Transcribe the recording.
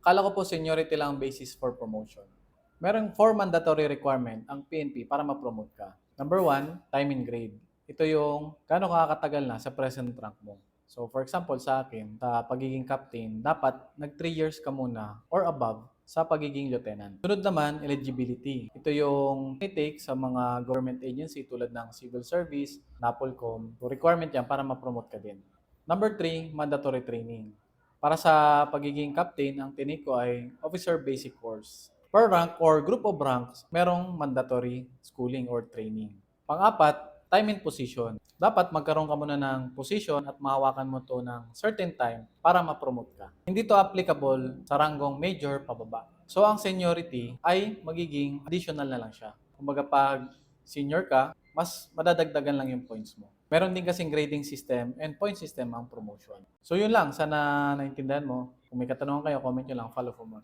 Kala ko po seniority lang ang basis for promotion. Merong four mandatory requirement ang PNP para ma-promote ka. Number one, time and grade. Ito yung gaano ka katagal na sa present rank mo. So for example, sa akin, sa pagiging captain, dapat nag 3 years ka muna or above sa pagiging lieutenant. Sunod naman, eligibility. Ito yung take sa mga government agency tulad ng civil service, NAPOLCOM. So requirement yan para ma-promote ka din. Number 3, mandatory training. Para sa pagiging captain, ang tinik ko ay officer basic course. Per rank or group of ranks, merong mandatory schooling or training. Pang-apat, time and position. Dapat magkaroon ka muna ng position at mahawakan mo to ng certain time para ma-promote ka. Hindi to applicable sa ranggong major pababa. So ang seniority ay magiging additional na lang siya. Kumbaga pag senior ka, mas madadagdagan lang yung points mo. Meron din kasing grading system and point system ang promotion. So yun lang, sana naintindihan mo. Kung may katanungan kayo, comment nyo lang, follow for more.